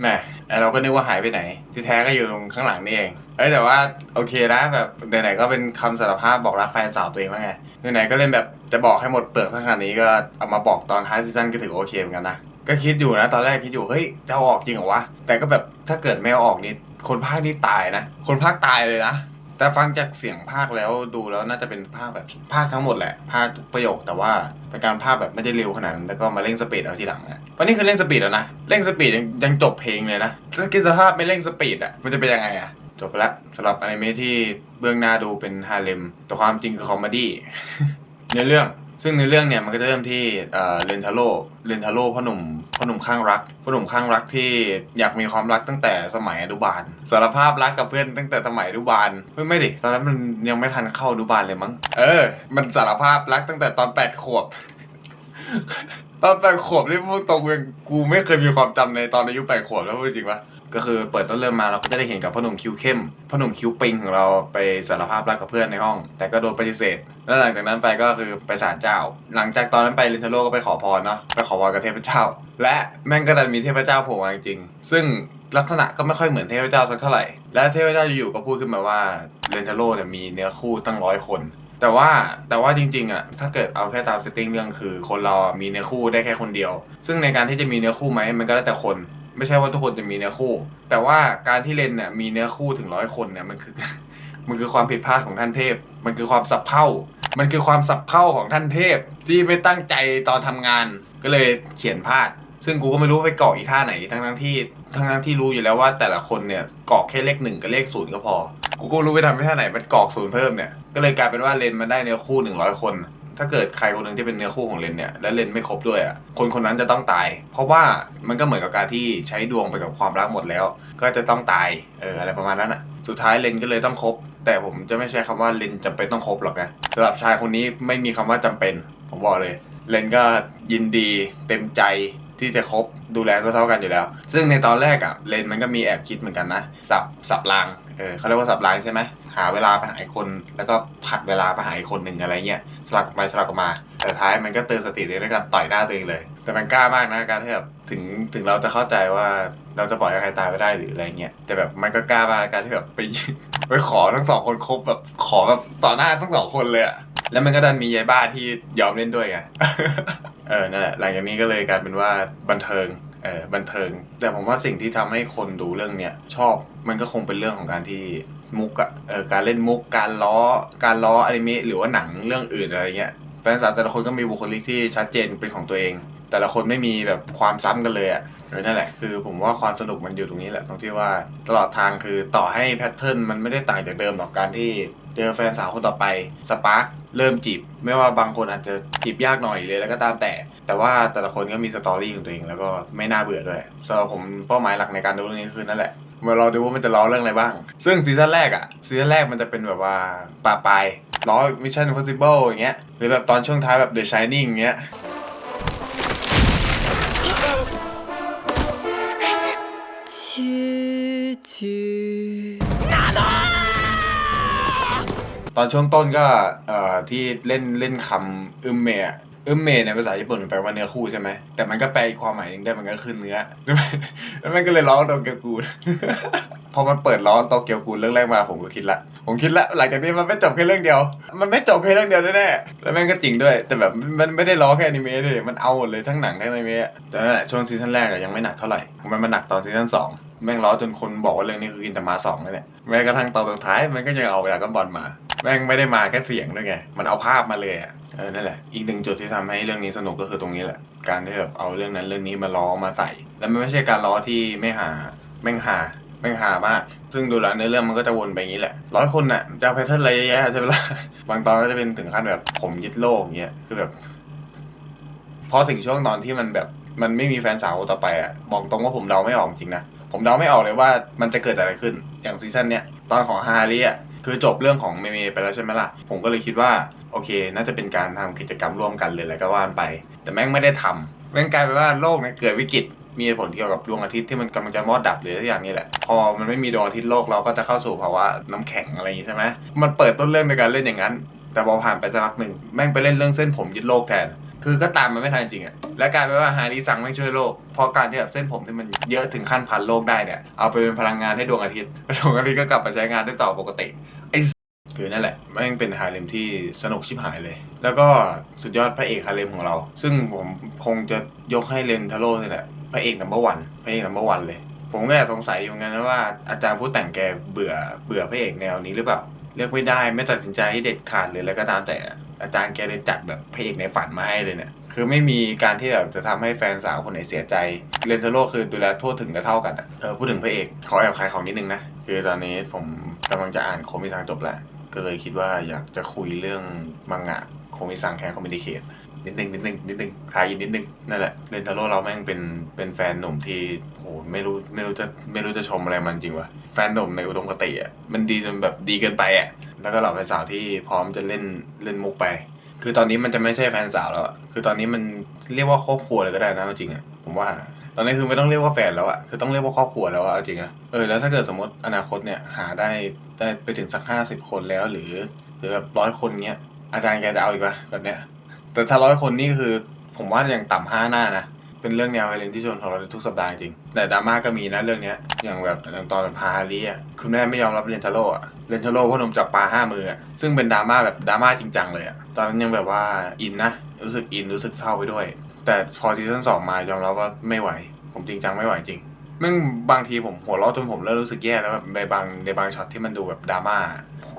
แหมไอเราก็นึกว่าหายไปไหน ที่แท้ก็อยู่ตรงข้างหลังนี่เองเอ้ยแต่ว่าโอเคนะแบบไหนๆก็เป็นคำสารภาพบอกรักแฟนสาวตัวเองแล้วไงไหนๆก็เล่นแบบจะบอกให้หมดเปลือกทั้งขนาดนี้ก็เอามาบอกตอนท้ายซีซั่นก็ถือโอเคเหมือนกันนะก็คิดอยู่นะ ตอนแรกคิดอยู่เฮ้ยจะเอาออกจริงเหรอวะแต่ก็แบบถ้าเกิดไม่เอาออกนี่คนภาคนี่ตายนะ คนภาคตายเลยนะ แต่ฟังจากเสียงภาคแล้วดูแล้วน่าจะเป็นภาคแบบภาคทั้งหมดแหละภาคทุกประโยคแต่ว่าเป็นการภาคแบบไม่ได้เร็วขนาดนั้นแล้วก็มาเร่งสปีดเอาทีหลังอะเพราะนี่คือเร่งสปีดแล้วนะเร่งสปีดยังยังจบเพลงเลยนะถ้าคิดสภาพไม่เร่งสปีดอะมันจะเป็นยังไงอะจบไปละสำหรับอนิเมะที่เบื้องหน้าดูเป็นฮาเลมแต่ความจริงคือคอมเมดี้ในเรื่อง ซึ่งในเรื่องเนี่ยมันก็จะเริ่มที่เรนทาโร่เรนทาโร่พ่อหนุ่มพ่อหนุ่มข้างรักพ่อหนุ่มข้างรักที่อยากมีความรักตั้งแต่สมัยอนุบาลสารภาพรักกับเพื่อนตั้งแต่สมัยอนุบาลเฮ้ยไม่ดิตอนนั้นมันยังไม่ทันเข้าอนุบาลเลยมั้งเออ มันสารภาพรักตั้งแต่ตอนแปดขวบตอนแปดขวบนี่พูดตรงเลยกูไม่เคยมีความจำในตอนอายุแปดขวบแล้วพูดจริงปะ ก็คือเปิดต้นเริ่มมาเราก็จะได้เห็นกับพ่อหนุ่มคิ้วเข้มพ่อหนุ่มคิ้วปิงของเราไปสารภาพรักกับเพื่อนในห้อง แต่ก็โดนปฏิเสธ แล้วหลังจากนั้นไปก็คือไปศาลเจ้า หลังจากตอนนั้นไปลินเทโลก็ไปขอพรเนาะไปขอพรกับเทพเจ้า และแม่งก็ดันมีเทพเจ้าโผล่มาจริงๆซึ่งลักษณะก็ไม่ค่อยเหมือนเทพเจ้าสักเท่าไหร่ และเทพเจ้าอยู่ๆก็พูดขึ้นมาว่าเรนเทโลเนี่ยมีเนื้อคู่ตั้งร้อยคน แต่ว่าแต่ว่าจริงๆอะถ้าเกิดเอาแค่ตามเซตติ้งเรื่องคือ คนเรามีเนื้อคู่ได้แค่คนเดียว ซึ่งในการที่จะมีเนื้อคู่ไหมมันก็แล้วแต่คน ไม่ใช่ว่าทุกคนจะมีเนื้อคู่ แต่ว่าการที่เลนเนี่ยมีเนื้อคู่ถึงร้อยคนเนี่ยมันคือ มันคือความผิดพลาดของท่านเทพ มันคือความสับเพร่ามันคือความสับเพร่าของท่านเทพ ที่ไม่ตั้งใจตอนทำงาน ก็เลยเขียนพลาด ซึ่งกูก็ไม่รู้ไปเกาะอีท่าไหน ทั้งทั้งที่ทั้งทั้งที่รู้อยู่แล้วว่าแต่ละคนเนี่ยเกาะแค่เลขหนึ่งกับเลขศูนย์ก็พอ กูก็รู้ไปทำไปท่าไหนมันเกรอกศูนย์เพิ่มเนี่ย ก็เลยกลายเป็นว่าเลนมันได้เนื้อคู่หนึ่งร้อยคน ถ้าเกิดใครคนหนึ่งที่เป็นเนื้อคู่ของเลนเนี่ยและเลนไม่ครบด้วยอะคนคนนั้นจะต้องตาย เพราะว่ามันก็เหมือนกับการที่ใช้ดวงไปกับความรักหมดแล้ว ก็จะต้องตายเอออะไรประมาณนั้นอะสุดท้ายเลนก็เลยต้องครบแต่ผมจะไม่ใช้คำว่าเลนจำเป็นต้องครบหรอกนะสำหรับชายคนนี้ไม่มีคำว่าจำเป็น ผมบอกเลย เลนก็ยินดีเต็มใจ ที่จะครบดูแลเท่าๆกันอยู่แล้ว ซึ่งในตอนแรกอะเลนมันก็มีแอบคิดเหมือนกันนะ สับสับรางเออเขาเรียกว่าสับรางใช่ไหมหาเวลาไปหาอีกคน แล้วก็ผัดเวลาไปหาอีกคนหนึ่งอะไรเงี้ยสลับไปสลับกันมา แต่ท้ายมันก็เตือนสติด้วยการต่อยหน้าตัวเองเลย แต่มันกล้ามากนะการที่แบบถึงถึงเราจะเข้าใจว่าเราจะปล่อยให้ใครตายไม่ได้หรืออะไรเงี้ยแต่แบบมันก็กล้ามากการที่แบบไปไปขอทั้งสองคนคบแบบขอแบบต่อหน้าทั้งสองคนเลยอะ แล้วมันก็ดันมียายบ้าที่ยอมเล่นด้วยไง เออ นั่นแหละ หลังจากนี้ก็เลยกลายเป็นว่าบันเทิง เออ บันเทิง แต่ผมว่าสิ่งที่ทำให้คนดูเรื่องเนี้ยชอบ มันก็คงเป็นเรื่องของการที่มุกอะเออ การเล่นมุก การล้อ การล้ออนิเมะหรือว่าหนังเรื่องอื่นอะไรเงี้ย แฟนสาวแต่ละคนก็มีบุคลิกที่ชัดเจนเป็นของตัวเอง แต่ละคนไม่มีแบบความซ้ำกันเลยอะเออนั่นแหละคือผมว่าความสนุกมันอยู่ตรงนี้แหละตรงที่ว่าตลอดทางคือต่อให้แพทเทิร์นมันไม่ได้ต่างจากเดิมหรอกการที่เจอแฟนสาวคนต่อไปสปาร์กเริ่มจีบ ไม่ว่าบางคนอาจจะจีบยากหน่อยเลยแล้วก็ตามแต่ แต่ว่าแต่ละคนก็มีสตอรี่ของตัวเองแล้วก็ไม่น่าเบื่อด้วยสำหรับผมเป้าหมายหลักในการดูเรื่องนี้คือนั่นแหละมาเราดูว่ามันจะล้อเรื่องอะไรบ้าง ซึ่งซีซั่นแรกอะซีซั่นแรกมันจะเป็นแบบว่าป่าปลายล้อมิชชั่นฟอสซิเบิลอย่างเงี้ยหรือแบบตอนช่วงท้ายแบบ The Shining อย่างเงี้ย ตอนช่วงต้นก็เอ่อที่เล่นเล่นคำอึมเมะ เอึมเมะในภาษาญี่ปุ่นมันแปลว่าเนื้อคู่ใช่ไหมแต่มันก็แปลอีกความหมายหนึ่งได้มันก็คือเนื้อแล้วมันก็เลยล้อโตเกียวกูลพอมันเปิดล้อโตเกียวกูลเรื่องแรกมาผมก็คิดละ ผมคิดละหลังจากนี้มันไม่จบแค่เรื่องเดียว มันไม่จบแค่เรื่องเดียวแน่ๆแล้วแม่งก็จริงด้วย แต่แบบมันไม่ได้ล้อแค่อนิเมะเลยมันเอาหมดเลยทั้งหนังทั้งอนิเมะแต่นั่นแหละช่วงซีซั่นแรกอะยังไม่หนักเท่าไหร่มันมาหนักตอนซีซั่นสอง แม่งล้อจนคนบอกว่าเรื่องนี้คืออินตามาสองนั่นแหละแม้กระทั่งตอนสุดท้ายมันก็ยังเอาเวลาก็บอลมา แม่งไม่ได้มาแค่เสียงด้วยไง มันเอาภาพมาเลยอะเออนั่นแหละ อีกหนึ่งจุดที่ทำให้เรื่องนี้สนุกก็คือตรงนี้แหละ การที่แบบเอาเรื่องนั้นเรื่องนี้มาล้อมาใส่ แล้วมันไม่ใช่การล้อที่ไม่หาแม่งหาแม่งหามาก ซึ่งดูแล้วในเรื่องมันก็จะวนไปอย่างนี้แหละ ร้อยคนน่ะจะเอาแพทเทิร์นอะไรเยอะแยะใช่ไหมล่ะ บางตอนก็จะเป็นถึงขั้นแบบผมยึดโลกอย่างเงี้ย คือแบบ พอถึงช่วงตอนที่มันแบบ มันไม่มีแฟนสาวต่อไปอะ บอกตรงว่าผมเดาไม่ออกจริงนะ ผมเดาไม่ออกเลยว่ามันจะเกิดอะไรขึ้น อย่างซีซั่นเนี้ยตอนของฮาริอะคือจบเรื่องของเมเมไปแล้วใช่ไหมล่ะ ผมก็เลยคิดว่าโอเค น่าจะเป็นการทำกิจกรรมร่วมกันเลยอะไรก็ว่านไป แต่แม่งไม่ได้ทำแม่งกลายเป็นว่าโลกเนี่ยเกิดวิกฤตมีผลเกี่ยวกับดวงอาทิตย์ที่มันกำลังจะมอดดับหรืออะไรอย่างนี้แหละ พอมันไม่มีดวงอาทิตย์โลกเราก็จะเข้าสู่ภาวะน้ำแข็งอะไรอย่างนี้ใช่ไหมมันเปิดต้นเรื่องในการเล่นอย่างนั้น แต่พอผ่านไปสักพักหนึ่งแม่งไปเล่นเรื่องเส้นผมยึดโลกแทน คือก็ตามมันไม่ทันจริงอะและกลายเป็นว่าฮาริซังไม่ช่วยโลก เพราะการที่แบบเส้นผมที่มันเยอะถึงขั้นพันโลกได้เนี่ยเอาไปเป็นพลังงานให้ดวงอาทิตย์ดวงอาทิตย์ก็กลับมาใช้งานได้ต่อปกติไอ้คือนั่นแหละแม่งเป็นฮาเลมที่สนุกชิบหายเลย แล้วก็สุดยอดพระเอกฮาเลมของเรา ซึ่งผมคงจะยกให้เลนทาโร่นี่แหละพระเอกนัมเบอร์วันพระเอกนัมเบอร์วันเลย ผมก็แอบสงสัยอยู่เหมือนกันนะว่าอาจารย์ผู้แต่งแกเบื่อเบื่อพระเอกแนวนี้หรือเปล่าเลือกไม่ได้ไม่ตัดสินใจให้เด็ดขาดเลยแล้วก็ตามแต่ อาจารย์แกเลยจัดแบบพระเอกในฝันมาให้เลยเนี่ย คือไม่มีการที่แบบจะทำให้แฟนสาวคนไหนเสียใจเลนเทโร่คือดูแลทั่วถึงและเท่ากันอะเออพูดถึงพระเอกขอแอบขายของนิดนึงนะ คือตอนนี้ผมกำลังจะอ่านโคมิซังจบแล้ว ก็เลยคิดว่าอยากจะคุยเรื่องมังงะโคมิซังแคนคอมมินิเคตนิดนึงนิดนึงนิดนึงทายินนิดนึงนั่นแหละเลนเทโร่เราแม่งเป็นเป็นแฟนหนุ่มที่โหไม่รู้ไม่รู้จะไม่รู้จะชมอะไรมันจริงวะแฟนหนุ่มในอุดมคติอะมันดีจนแบบดีเกินไปอะ แล้วก็เหล่าแฟนสาวที่พร้อมจะเล่นเล่นมุกไป คือตอนนี้มันจะไม่ใช่แฟนสาวแล้วอะคือตอนนี้มันเรียกว่าครอบครัวเลยก็ได้นะเอาจริงอะผมว่า ตอนนี้คือไม่ต้องเรียกว่าแฟนแล้วอะคือต้องเรียกว่าครอบครัวแล้วอะเอาจริงอะเออแล้วถ้าเกิดสมมติอนาคตเนี่ยหาได้ได้ไปถึงสักห้าสิบคนแล้วหรือ หรือแบบร้อยคนเนี้ยอาจารย์แกจะเอาอีกปะแบบเนี้ยแต่ถ้าร้อยคนนี่คือผมว่าอย่างต่ำห้าหน้านะ เป็นเรื่องแนวไวเลนที่ชวนของเราทุกสัปดาห์จริง แต่ดราม่าก็มีนะเรื่องเนี้ย อย่างแบบอย่างตอนแบบพาลีอะคุณแม่ไม่ยอมรับเรนทาโร่อะเรนทาโร่พ่อนมจับปลาห้ามืออะซึ่งเป็นดราม่าแบบดราม่าจริงจังเลยอะตอนนั้นยังแบบว่าอินนะรู้สึกอินรู้สึกเศร้าไปด้วย แต่พอซีซั่นสองมายอมรับว่าไม่ไหว ผมจริงจังไม่ไหวจริงม่งบางทีผมหัวเราะจนผมเริ่มรู้สึกแย่แล้วแบบในบางในบางช็อตที่มันดูแบบดราม่า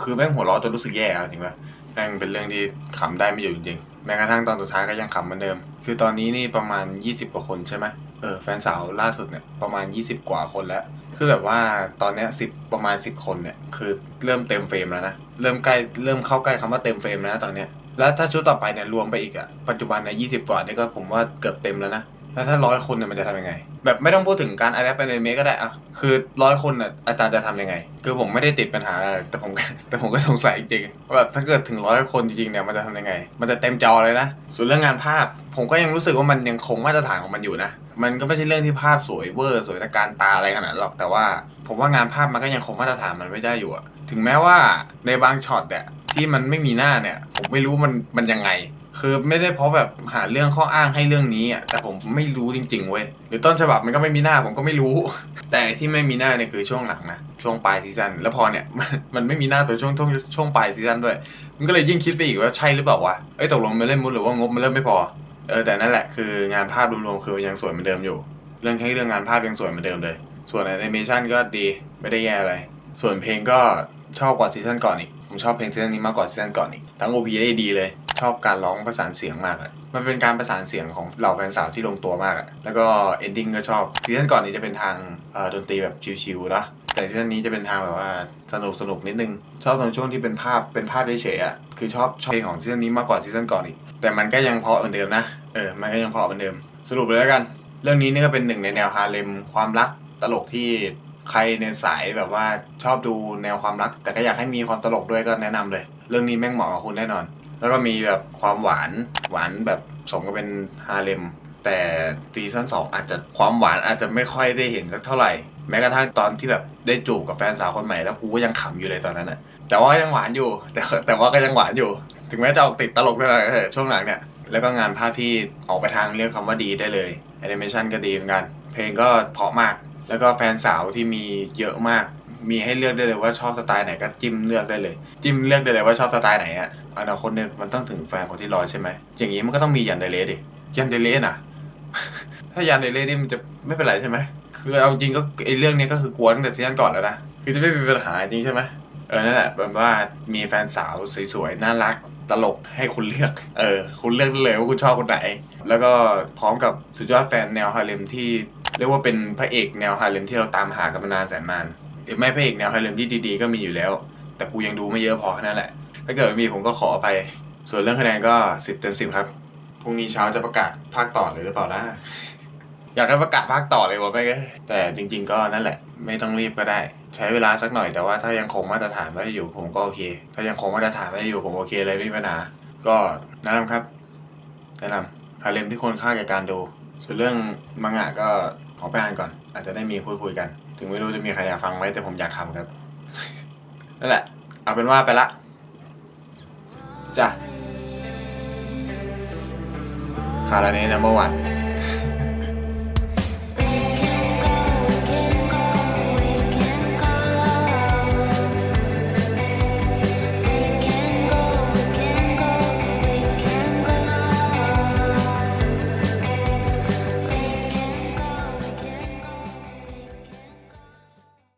คือแม่งหัวเราะจนรู้สึกแย่จริงปะแม่งเป็นเรื่องที่ขำได้ไม่อยู่จริง แม้กระทั่งตอนสุดท้ายก็ยังขำเหมือนเดิม คือตอนนี้นี่ประมาณ 20 กว่าคนใช่ไหมเออแฟนสาวล่าสุดเนี่ยประมาณ 20 กว่าคนแล้ว คือแบบว่าตอนเนี้ยสิประมาณ 10 คนเนี่ยคือเริ่มเต็มเฟรมแล้วนะเริ่มใกล้เริ่มเข้าใกล้คำว่าเต็มเฟรมแล้วนะตอนเนี้ยแล้วถ้าชุดต่อไปเนี่ยรวมไปอีกอะปัจจุบันในย20 กว่านี่ก็ผมว่าเกือบเต็มแล้วนะ แล้วถ้าร้อยคนเนี่ยมันจะทำยังไง แบบไม่ต้องพูดถึงการอัดแอปเป็นเมก็ได้อะคือร้อยคนน่ะอาจารย์จะทำยังไง คือผมไม่ได้ติดปัญหาอะไรแต่ผม แต่ผมก็สงสัยจริงๆว่าแบบถ้าเกิดถึงร้อยคนจริงๆเนี่ยมันจะทำยังไง มันจะเต็มจอเลยนะ ส่วนเรื่องงานภาพ ผมก็ยังรู้สึกว่ามันยังคงมาตรฐานของมันอยู่นะ มันก็ไม่ใช่เรื่องที่ภาพสวยเวอร์สวยตะการตาอะไรขนาดนั้นหรอกแต่ว่า ผมว่างานภาพมันก็ยังคงมาตรฐานมันไม่ได้อยู่อะถึงแม้ว่าในบางช็อตเนี่ย ที่มันไม่มีหน้าเนี่ย ผมไม่รู้มันมันยังไง คือไม่ได้เพราะแบบหาเรื่องข้ออ้างให้เรื่องนี้อะแต่ผมไม่รู้จริง ๆเว้ยหรือต้นฉบับมันก็ไม่มีหน้าผมก็ไม่รู้ แต่ที่ไม่มีหน้าเนี่ยคือช่วงหลังนะช่วงปลายซีซั่นแล้วพอเนี่ยมันมันไม่มีหน้าตัวช่วงช่วงช่วงปลายซีซั่นด้วย มันก็เลยยิ่งคิดไปอีกว่าใช่หรือเปล่าวะเอ้ยตกลงมันเล่นมุดหรือว่างบมันเริ่มไม่พอเออแต่นั่นแหละคืองานภาพรวมๆคือยังสวยเหมือนเดิมอยู่ เรื่องแค่เรื่องงานภาพยังสวยเหมือนเดิมเลย ส่วนแอนิเมชันก็ดีไม่ได้แย่อะไรส่วนเพลงก็ ชอบกว่าซีซั่นก่อนอีก ผมชอบเพลงซีซั่นนี้มากกว่าซีซั่นก่อนอีก ทั้ง OP ได้ดีเลย ชอบการร้องประสานเสียงมากอะมันเป็นการประสานเสียงของเหล่าแฟนสาวที่ลงตัวมากอะแล้วก็เอนดิ้งก็ชอบซีซั่นก่อนนี้จะเป็นทางเอ่อดนตรีแบบชิวๆนะแต่ซีซั่นนี้จะเป็นทางแบบว่าสนุกสนุกนิดนึง ชอบตอนช่วงที่เป็นภาพเป็นภาพเฉยๆอะคือชอบชอบเพลงของซีซั่นนี้มากกว่าซีซั่นก่อนอีก แต่มันก็ยังเพราะเหมือนเดิมนะเออมันก็ยังเพราะเหมือนเดิม สรุปเลยแล้วกัน เรื่องนี้นี่ก็เป็นหนึ่งในแนวฮาเลมความรักตลกที่ ใครในสายแบบว่าชอบดูแนวความรัก แต่ก็อยากให้มีความตลกด้วยก็แนะนำเลย เรื่องนี้แม่งเหมาะกับคุณแน่นอน แล้วก็มีแบบความหวานหวานแบบสมกับเป็นฮาเลมแต่ซีซั่นสองอาจจะความหวานอาจจะไม่ค่อยได้เห็นสักเท่าไหร่ แม้กระทั่งตอนที่แบบได้จูบกับแฟนสาวคนใหม่แล้วกูก็ยังขำอยู่เลยตอนนั้นนะแต่ว่ายังหวานอยู่ แต่แต่ว่าก็ยังหวานอยู่ ถึงแม้จะออกติดตลกด้วยนะช่วงหลังเนี่ยแล้วก็งานภาพที่ออกไปทางเรียกคำว่าดีได้เลยแอนิเมชันก็ดีเหมือนกัน เพลงก็เพราะมาก แล้วก็แฟนสาวที่มีเยอะมาก มีให้เลือกได้เลยว่าชอบสไตล์ไหนก็จิ้มเลือกได้เลย จิ้มเลือกได้เลยว่าชอบสไตล์ไหนอะอนาคตเนี่ยมันต้องถึงแฟนคนที่รอใช่ไหมอย่างนี้มันก็ต้องมียันเดเลสดิยันเดเลสน่ะ ถ้ายันเดเลสนี่มันจะไม่เป็นไรใช่ไหมคือเอาจริงก็ไอเรื่องนี้ก็คือกลัวตั้งแต่ซีซั่นก่อนแล้วนะคือจะไม่มีปัญหาจริงใช่ไหมเออนั่นแหละแบบว่ามีแฟนสาวสวยๆน่ารักตลกให้คุณเลือก เออ คุณเลือกได้เลยว่าคุณชอบคนไหน แล้วก็พร้อมกับสุดยอดแฟนแนวฮาเลมที่ เรียกว่าเป็นพระเอกแนวฮาเลมที่เราตามหากันมานานแสนนานหรือไม่พระเอกแนวฮาเลมที่ดีๆก็มีอยู่แล้ว แต่กูยังดูไม่เยอะพอแค่นั้นแหละ ถ้าเกิดมีผมก็ขออภัยส่วนเรื่องคะแนนก็สิบเต็มสิบครับพรุ่งนี้เช้าจะประกาศภาคต่อเลยหรือเปล่านะอยากให้ประกาศภาคต่อเลยวะไม่ก็แต่จริง ๆ ก็นั่นแหละ ไม่ต้องรีบก็ได้ ใช้เวลาสักหน่อยแต่ว่าถ้ายังคงมาตรฐานไว้อยู่ผมก็โอเค ถ้ายังคงมาตรฐานไว้อยู่ผมโอเคเลยไม่มีปัญหาก็แนะนำครับ แนะนำฮาเลมที่คนค่าแก่การดู ส่วนเรื่องมังงะก็ขอไปอ่านก่อน อาจจะได้มีคุยคุยกัน ถึงไม่รู้จะมีใครอยากฟังไหมแต่ผมอยากทำครับ นั่นแหละ เอาเป็นว่าไปละจ้ะคาราเน่ number one